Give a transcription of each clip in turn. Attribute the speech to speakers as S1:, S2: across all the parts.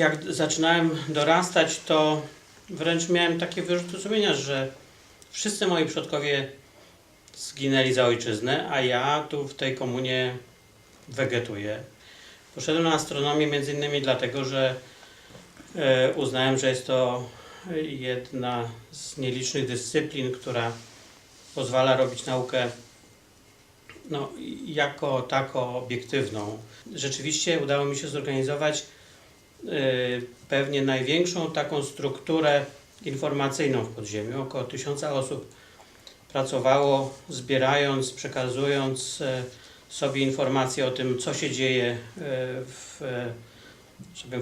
S1: Jak zaczynałem dorastać, to wręcz miałem takie wyrzuty sumienia, że wszyscy moi przodkowie zginęli za ojczyznę, a ja tu w tej komunie wegetuję. Poszedłem na astronomię między innymi dlatego, że e, uznałem, że jest to jedna z nielicznych dyscyplin, która pozwala robić naukę no, jako tako obiektywną. Rzeczywiście udało mi się zorganizować pewnie największą taką strukturę informacyjną w podziemiu. Około tysiąca osób pracowało, zbierając, przekazując e, sobie informacje o tym, co się dzieje e, w,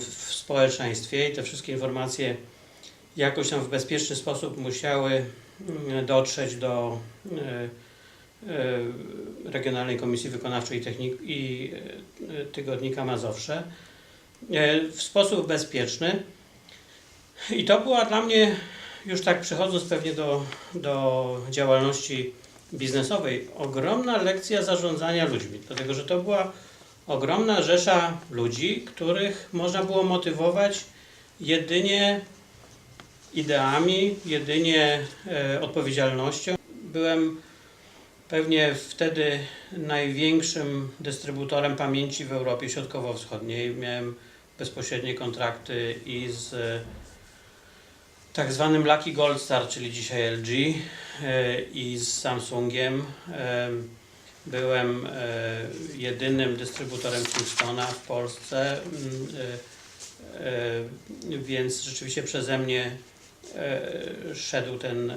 S1: w społeczeństwie i te wszystkie informacje jakoś tam w bezpieczny sposób musiały mm, dotrzeć do e, Regionalnej Komisji Wykonawczej i, Tygodnika Mazowsze w sposób bezpieczny. I to była dla mnie, już tak przechodząc pewnie do, do działalności biznesowej, ogromna lekcja zarządzania ludźmi, dlatego że to była ogromna rzesza ludzi, których można było motywować jedynie ideami, jedynie e, odpowiedzialnością. Byłem pewnie wtedy największym dystrybutorem pamięci w Europie Środkowo-Wschodniej. Miałem bezpośrednie kontrakty i z e, tak zwanym Lucky Gold Star, czyli dzisiaj LG, e, i z Samsungiem. E, Byłem jedynym dystrybutorem Kingstona w Polsce, mm, więc rzeczywiście przeze mnie szedł ten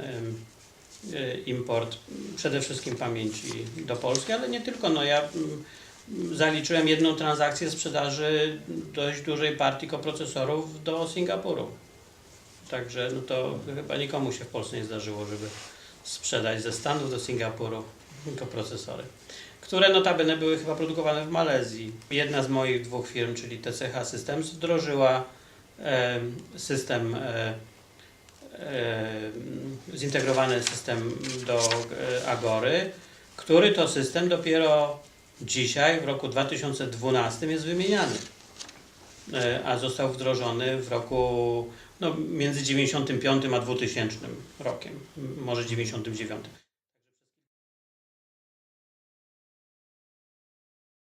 S1: import przede wszystkim pamięci do Polski, ale nie tylko. No ja mm, zaliczyłem jedną transakcję sprzedaży dość dużej partii koprocesorów do Singapuru. Także no to chyba nikomu się w Polsce nie zdarzyło, żeby sprzedać ze Stanów do Singapuru koprocesory, które notabene były chyba produkowane w Malezji. Jedna z moich dwóch firm, czyli TCH Systems, wdrożyła em, system e, e, zintegrowany system do e, Agory, który to system dopiero dzisiaj, w roku 2012 jest wymieniany, E, a został wdrożony w roku no, między 95 a 2000 rokiem, może 99.